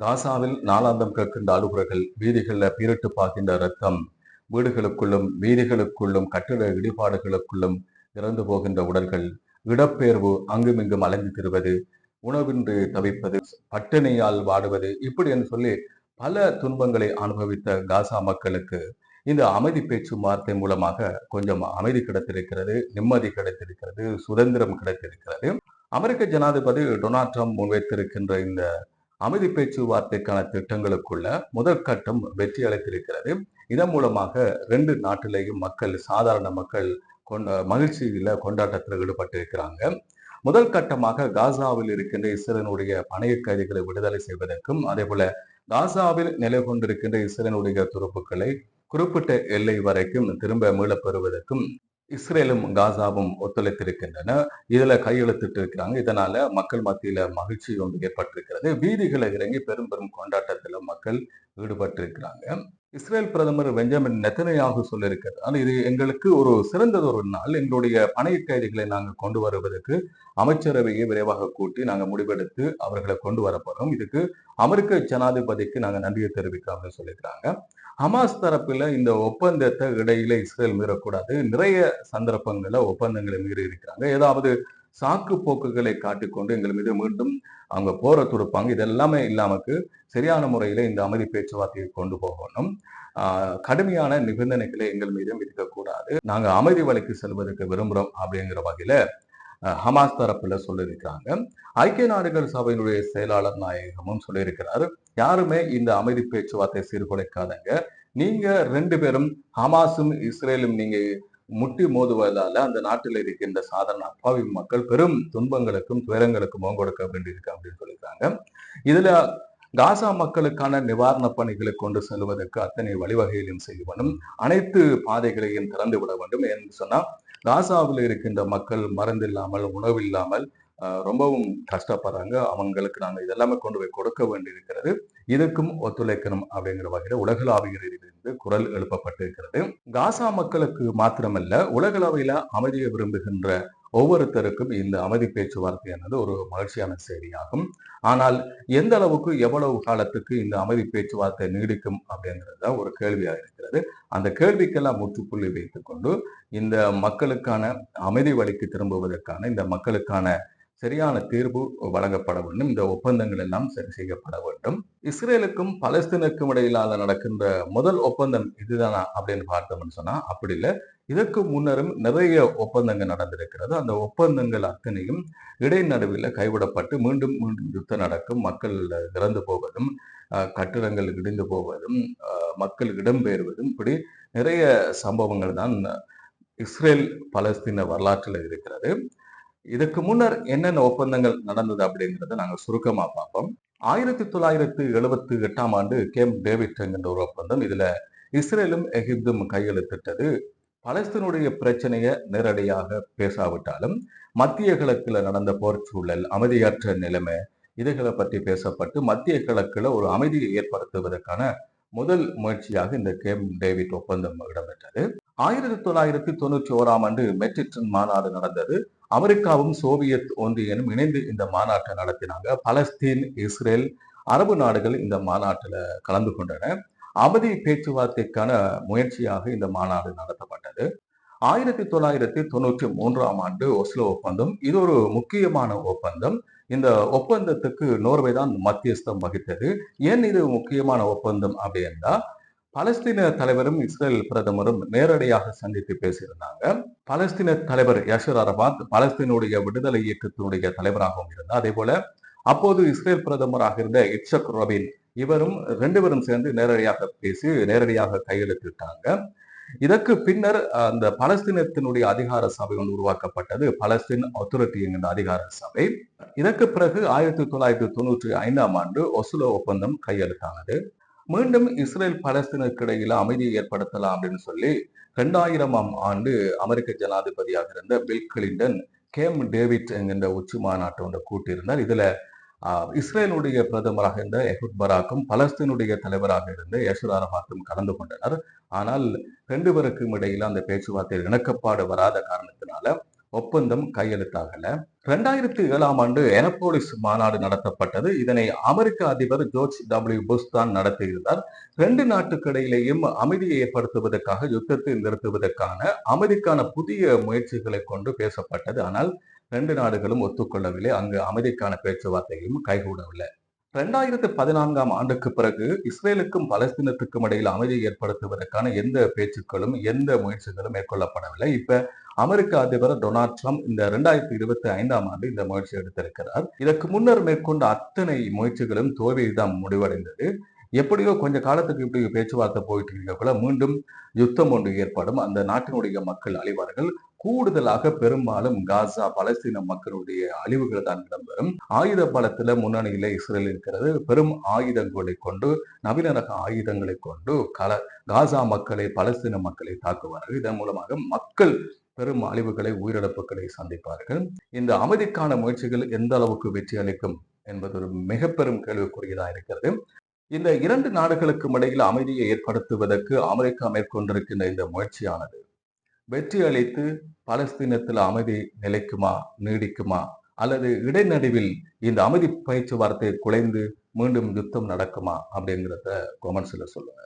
காசாவில் நாளாந்தம் கேட்கின்ற அலுவலர்கள் வீதிகளில் பீரிட்டு பார்க்கின்ற ரத்தம் வீடுகளுக்குள்ளும் வீதிகளுக்குள்ளும் கட்டிட இடிபாடுகளுக்குள்ளும் இறந்து போகின்ற உடல்கள் இடப்பெயர்வு அங்குமிங்கும் அலைந்து திருவது உணவின்றி தவிப்பது பட்டினியால் வாடுவது இப்படி என்று சொல்லி பல துன்பங்களை அனுபவித்த காசா மக்களுக்கு இந்த அமைதி பேச்சு வார்த்தை மூலமாக கொஞ்சம் அமைதி கிடைத்திருக்கிறது நிம்மதி கிடைத்திருக்கிறது சுதந்திரம் கிடைத்திருக்கிறது. அமெரிக்க ஜனாதிபதி டொனால்ட் ட்ரம்ப் முன்வைத்திருக்கின்ற இந்த அமைதி பேச்சுவார்த்தைக்கான திட்டங்களுக்குள்ள முதற்கட்டம் வெற்றி அளித்திருக்கிறது. இதன் மூலமாக ரெண்டு நாட்டிலேயும் மக்கள் சாதாரண மக்கள் கொண்ட மகிழ்ச்சியில கொண்டாட்டத்தில் ஈடுபட்டிருக்கிறாங்க. முதல் கட்டமாக காசாவில் இருக்கின்ற இஸ்ரேலினுடைய பணைய கைதிகளை விடுதலை செய்வதற்கும் அதே போல காசாவில் நிலை கொண்டிருக்கின்ற இஸ்ரேலினுடைய துருப்புக்களை குறிப்பிட்ட எல்லை வரைக்கும் திரும்ப மீளப் பெறுவதற்கும் இஸ்ரேலும் காசாவும் ஒத்துழைத்திருக்கின்றன. இதில் கையெழுத்திட்டு இருக்கிறாங்க இதனால மக்கள் மத்தியில மகிழ்ச்சி ஒன்று ஏற்பட்டிருக்கிறது. வீதிகளை இறங்கி பெரும் பெரும் கொண்டாட்டத்தில் மக்கள் ஈடுபட்டிருக்கிறாங்க. இஸ்ரேல் பிரதமர் பெஞ்சமின் நெத்தனையாக சொல்லியிருக்கிறார். இது எங்களுக்கு ஒரு சிறந்தது ஒரு நாள். எங்களுடைய பணைய கைதிகளை நாங்கள் கொண்டு வருவதற்கு அமைச்சரவையை விரைவாக கூட்டி நாங்கள் முடிவெடுத்து அவர்களை கொண்டு வர இதுக்கு அமெரிக்க ஜனாதிபதிக்கு நாங்கள் நன்றியை தெரிவிக்கிறோம் அப்படின்னு சொல்லியிருக்கிறாங்க. ஹமாஸ் தரப்பில் இந்த ஒப்பந்தத்தை இடையில இஸ்ரேல் மீறக்கூடாது. நிறைய சந்தர்ப்பங்களில் ஒப்பந்தங்களை மீறி இருக்கிறாங்க ஏதாவது சாக்கு போக்குகளை காட்டிக்கொண்டு எங்கள் மீது மீண்டும் அவங்க போற துடுப்பாங்க. இதெல்லாமே இல்லாமக்கு சரியான முறையில் இந்த அமைதி பேச்சுவார்த்தையை கொண்டு போகணும். கடுமையான நிபந்தனைகளை எங்கள் மீதும் இருக்கக்கூடாது நாங்கள் அமைதி வழிக்கு செல்வதற்கு விரும்புகிறோம் அப்படிங்கிற வகையில் ஹமாஸ் தரப்புல சொல்லியிருக்காங்க ஐக்கிய நாடுகள் சபையினுடைய செயலாளர் நாயகமும் சொல்லியிருக்கிறார். யாருமே இந்த அமைதி பேச்சுவார்த்தை சீர்குலைக்காதங்க. நீங்க ரெண்டு பேரும் ஹமாஸும் இஸ்ரேலும் நீங்க முட்டி மோதுவதால அந்த நாட்டில் இருக்கின்ற சாதாரண அப்பாவி மக்கள் பெரும் துன்பங்களுக்கும் துயரங்களுக்கும் முகம் கொடுக்க வேண்டியிருக்கு அப்படின்னு சொல்லியிருக்காங்க. இதுல காசா மக்களுக்கான நிவாரண பணிகளை கொண்டு செல்வதற்கு அத்தனை வழிவகைகளையும் செய்ய வேண்டும். அனைத்து பாதைகளையும் திறந்து விட வேண்டும் என்று சொன்னா காசாவில் இருக்கின்ற மக்கள் மருந்தில்லாமல் உணவில்லாமல் ரொம்பவும் கஷ்டப்படுறாங்க. அவங்களுக்கு நாங்கள் இதெல்லாமே கொண்டு போய் கொடுக்க வேண்டியிருக்கிறது. இதுக்கும் ஒத்துழைக்கணும் அப்படிங்கிற வகையில் உலகளாவிய ரீதியிலிருந்து குரல் எழுப்பப்பட்டிருக்கிறது. காசா மக்களுக்கு மாத்திரமல்ல உலகளவையில அமைதியை விரும்புகின்ற ஒவ்வொருத்தருக்கும் இந்த அமைதி பேச்சுவார்த்தை என்பது ஒரு மகிழ்ச்சியான செய்தியாகும். ஆனால் எந்த அளவுக்கு எவ்வளவு காலத்துக்கு இந்த அமைதி பேச்சுவார்த்தை நீடிக்கும் அப்படிங்கிறது தான் ஒரு கேள்வியாக இருக்கிறது. அந்த கேள்விக்கெல்லாம் முற்றுப்புள்ளி வைத்துக்கொண்டு இந்த மக்களுக்கான அமைதி வழிக்கு திரும்புவதற்கான இந்த மக்களுக்கான சரியான தீர்வு வழங்கப்பட வேண்டும். இந்த ஒப்பந்தங்கள் எல்லாம் சரி செய்யப்பட வேண்டும். இஸ்ரேலுக்கும் பலஸ்தீனுக்கும் இடையிலான நடக்கின்ற முதல் ஒப்பந்தம் இதுதானா அப்படின்னு பார்த்தோம்னு சொன்னா அப்படி இல்லை. இதற்கு முன்னரும் நிறைய ஒப்பந்தங்கள் நடந்திருக்கிறது. அந்த ஒப்பந்தங்கள் அத்தனையும் இடைநடுவில் கைவிடப்பட்டு மீண்டும் மீண்டும் யுத்தம் நடக்கும். மக்கள் இறந்து போவதும் கட்டிடங்கள் இடிந்து போவதும் மக்கள் இடம்பெயர்வதும் இப்படி நிறைய சம்பவங்கள் தான் இஸ்ரேல் பலஸ்தீன வரலாற்றில் இருக்கிறது. இதுக்கு முன்னர் என்னென்ன ஒப்பந்தங்கள் நடந்தது அப்படிங்கிறத நாங்கள் சுருக்கமா பார்ப்போம். ஆயிரத்தி தொள்ளாயிரத்தி எழுபத்தி எட்டாம் ஆண்டு கேம் டேவிட் என்கின்ற ஒரு ஒப்பந்தம் இதுல இஸ்ரேலும் எகிப்தும் கையெழுத்திட்டது. பலஸ்தீனுடைய பிரச்சனையை நேரடியாக பேசாவிட்டாலும் மத்திய கிழக்குல நடந்த போர் சூழல் அமைதியற்ற நிலைமை இதுகளை பற்றி பேசப்பட்டு மத்திய கிழக்குல ஒரு அமைதியை ஏற்படுத்துவதற்கான முதல் முயற்சியாக இந்த கேம் டேவிட் ஒப்பந்தம் இடம்பெற்றது. ஆயிரத்தி தொள்ளாயிரத்தி தொண்ணூற்றி ஓராம் ஆண்டு மெட்ரிட்டன் மாநாடு நடந்தது. அமெரிக்காவும் சோவியத் ஒன்றியனும் இணைந்து இந்த மாநாட்டை நடத்தினாங்க. பலஸ்தீன் இஸ்ரேல் அரபு நாடுகள் இந்த மாநாட்டில் கலந்து கொண்டன. அமைதி பேச்சுவார்த்தைக்கான முயற்சியாக இந்த மாநாடு நடத்தப்பட்டது. ஆயிரத்தி தொள்ளாயிரத்தி தொண்ணூற்றி மூன்றாம் ஆண்டு ஒஸ்லோ ஒப்பந்தம். இது ஒரு முக்கியமான ஒப்பந்தம். இந்த ஒப்பந்தத்துக்கு நோர்வே தான் மத்தியஸ்தம் வகித்தது. ஏன் இது முக்கியமான ஒப்பந்தம் அப்படின்னா பலஸ்தீன தலைவரும் இஸ்ரேல் பிரதமரும் நேரடியாக சந்தித்து பேசியிருந்தாங்க. பலஸ்தீன தலைவர் யஷர் அரபாத் பலஸ்தீனுடைய விடுதலை இயக்கத்தினுடைய தலைவராகவும் இருந்தார். அதே போல அப்போது இஸ்ரேல் பிரதமராக இருந்த இட்சக் ரபின் இவரும் ரெண்டு பேரும் சேர்ந்து நேரடியாக பேசி நேரடியாக கையெழுத்திட்டாங்க. இதற்கு பின்னர் அந்த பலஸ்தீனத்தினுடைய அதிகார சபை ஒன்று உருவாக்கப்பட்டது. பலஸ்தீன் அத்தாரிட்டி என்கிற அதிகார சபை. இதற்கு பிறகு ஆயிரத்தி தொள்ளாயிரத்தி தொண்ணூற்றி ஐந்தாம் ஆண்டு ஒசுலோ ஒப்பந்தம் கையெழுத்தானது. மீண்டும் இஸ்ரேல் பலஸ்தீனுக்கு இடையில அமைதியை ஏற்படுத்தலாம் அப்படின்னு சொல்லி ரெண்டாயிரமாம் ஆண்டு அமெரிக்க ஜனாதிபதியாக இருந்த பில் கிளின்டன் கேம் டேவிட் என்கின்ற உச்சி மாநாட்டை ஒன்று கூட்டியிருந்தார். இதுல இஸ்ரேலுடைய பிரதமராக இருந்த எஹுத் பராக்கும் பலஸ்தீனுடைய தலைவராக இருந்த யசுர் அரபாத்தும் கலந்து கொண்டனர். ஆனால் ரெண்டு பேருக்கும் இடையில அந்த பேச்சுவார்த்தையில் இணக்கப்பாடு வராத காரணத்தினால ஒப்பந்தம் கையெழுத்தாகல. ரெண்டாயிரத்தி ஏழாம் ஆண்டு எனப்போலிஸ் மாநாடு நடத்தப்பட்டது. இதனை அமெரிக்க அதிபர் ஜோர்ஜ் டபிள்யூ புஷ் தான் நடத்தியிருந்தார். ரெண்டு நாட்டுக்கிடையிலேயும் அமைதியை ஏற்படுத்துவதற்காக யுத்தத்தை நிறுத்துவதற்கான அமைதிக்கான புதிய முயற்சிகளை கொண்டு பேசப்பட்டது. ஆனால் ரெண்டு நாடுகளும் ஒத்துக்கொள்ளவில்லை. அங்கு அமைதிக்கான பேச்சுவார்த்தையும் கைகூடவில்லை. ரெண்டாயிரத்து பதினான்காம் ஆண்டுக்கு பிறகு இஸ்ரேலுக்கும் பலஸ்தீனத்துக்கும் இடையில் அமைதியை ஏற்படுத்துவதற்கான எந்த பேச்சுக்களும் எந்த முயற்சிகளும் மேற்கொள்ளப்படவில்லை. இப்ப அமெரிக்க அதிபர் டொனால்ட் ட்ரம்ப் இந்த ரெண்டாயிரத்தி இருபத்தி ஐந்தாம் ஆண்டு இந்த முயற்சி எடுத்திருக்கிறார். இதற்கு முன்னர் மேற்கொண்ட அத்தனை முயற்சிகளும் தோல்வியில் முடிவடைந்தது. எப்படியோ கொஞ்ச காலத்துக்கு இப்படி பேச்சுவார்த்தை போயிட்டு இருக்கக்குள்ள மீண்டும் யுத்தம் ஒன்று ஏற்படும். அந்த நாட்டினுடைய மக்கள் அழிவார்கள் கூடுதலாக பெரும்பாலும் காசா பலஸ்தீன மக்களுடைய அழிவுகள் தான் இடம்பெறும். ஆயுத பலத்துல முன்னணியில இஸ்ரேல் இருக்கிறது. பெரும் ஆயுதங்களை கொண்டு நவீன ரக ஆயுதங்களை கொண்டு கல காசா மக்களை பலஸ்தீன மக்களை தாக்குவார்கள். இதன் மூலமாக மக்கள் பெரும் அழிவுகளை உயிரிழப்புகளை சந்திப்பார்கள். இந்த அமைதிக்கான முயற்சிகள் எந்த அளவுக்கு வெற்றி அளிக்கும் என்பது ஒரு மிக பெரும் கேள்விக்குரியதா இருக்கிறது. இந்த இரண்டு நாடுகளுக்கும் இடையில் அமைதியை ஏற்படுத்துவதற்கு அமெரிக்கா மேற்கொண்டிருக்கின்ற இந்த முயற்சியானது. வெற்றி அளித்து பலஸ்தீனத்தில் அமைதி நிலைக்குமா நீடிக்குமா அல்லது இடைநடுவில் இந்த அமைதி பேச்சுவார்த்தை குலைந்து மீண்டும் யுத்தம் நடக்குமா அப்படிங்கிறத கொமெண்ட்ஸ்ல சொல்லுங்க.